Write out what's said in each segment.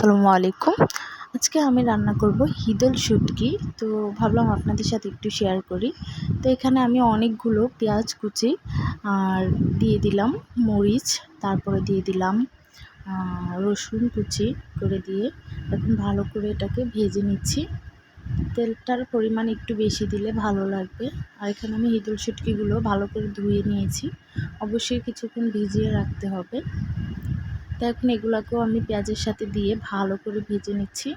আসসালামু আলাইকুম। আজকে আমি রান্না করব হিদল শুটকি। তো ভাবলাম আপনাদের সাথে একটু শেয়ার করি। তো এখানে আমি অনেকগুলো পেঁয়াজ কুচি, আর দিয়ে দিলাম মরিচ, তারপরে দিয়ে দিলাম রসুন কুচি করে দিয়ে এখন ভালো করে এটাকে ভেজে নিচ্ছি। তেলটার পরিমাণ একটু বেশি দিলে ভালো লাগবে। আর এখানে আমি হিদল শুটকিগুলো ভালো করে ধুয়ে নিয়েছি। অবশ্যই কিছুক্ষণ ভিজিয়ে রাখতে হবে। তো এখন এগুলোকেও আমি পেঁয়াজের সাথে দিয়ে ভালো করে ভেজে নিচ্ছি।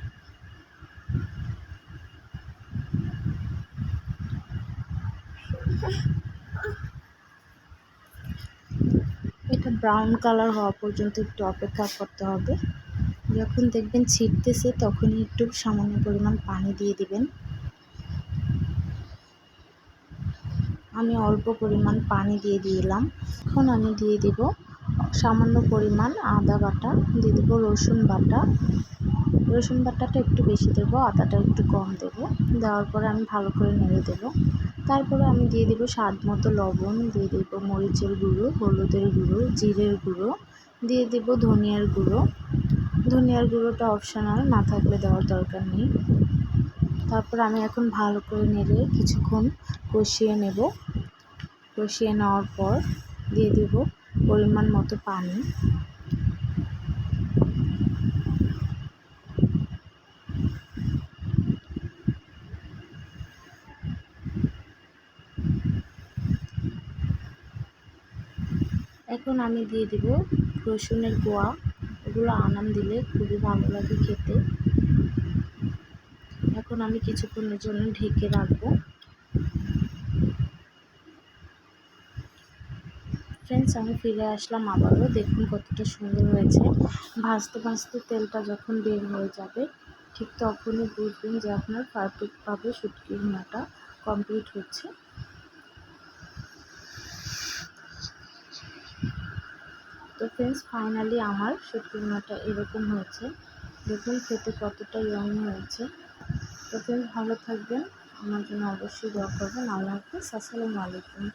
এটা ব্রাউন কালার হওয়া পর্যন্ত একটু অপেক্ষা করতে হবে। যখন দেখবেন ছিটতেছে, তখনই একটু সামান্য পরিমাণ পানি দিয়ে দিবেন। আমি অল্প পরিমাণ পানি দিয়ে দিলাম। এখন আমি দিয়ে দিব সামান্য পরিমাণ আদা বাটা দিয়ে দেবো রসুন বাটা। রসুন বাটাটা একটু বেশি দেবো, আদাটা একটু কম দেবো। দেওয়ার পরে আমি ভালো করে নেড়ে দেবো। তারপরে আমি দিয়ে দেবো স্বাদ মতো লবণ, দিয়ে দেবো মরিচের গুঁড়ো, হলুদের গুঁড়ো, জিরের গুঁড়ো, দিয়ে দেবো ধনিয়ার গুঁড়ো। ধনিয়ার গুঁড়োটা অপশনাল, না থাকলে দেওয়ার দরকার নেই। তারপর আমি এখন ভালো করে নেড়ে কিছুক্ষণ কষিয়ে নেব। কষিয়ে নেওয়ার পর দিয়ে দেব পরিমাণ মতো পানি। এখন আমি দিয়ে দিব রসুনের গোয়া এগুলো আনাম দিলে খুবই ভালো লাগে খেতে। এখন আমি কিছুক্ষণের জন্য ঢেকে রাখব। ফ্রেন্ডস আমি ফিরে আসলাম আবারও। দেখুন কতটা সুন্দর হয়েছে। ভাজতে ভাজতে তেলটা যখন বের হয়ে যাবে, ঠিক তখনই বুঝবেন যে আপনার পারফেক্টভাবে শুটকি ভুনাটা কমপ্লিট হচ্ছে। তো ফ্রেন্ডস ফাইনালি আমার শুটকি ভুনাটা এরকম হয়েছে। দেখুন খেতে কতটা ইয়মি হয়েছে। তো ফ্রেন্ডস ভালো থাকবেন। আমার জন্য অবশ্যই দোয়া করবেন। আল্লাহ হাফিজ। আসসালামু আলাইকুম।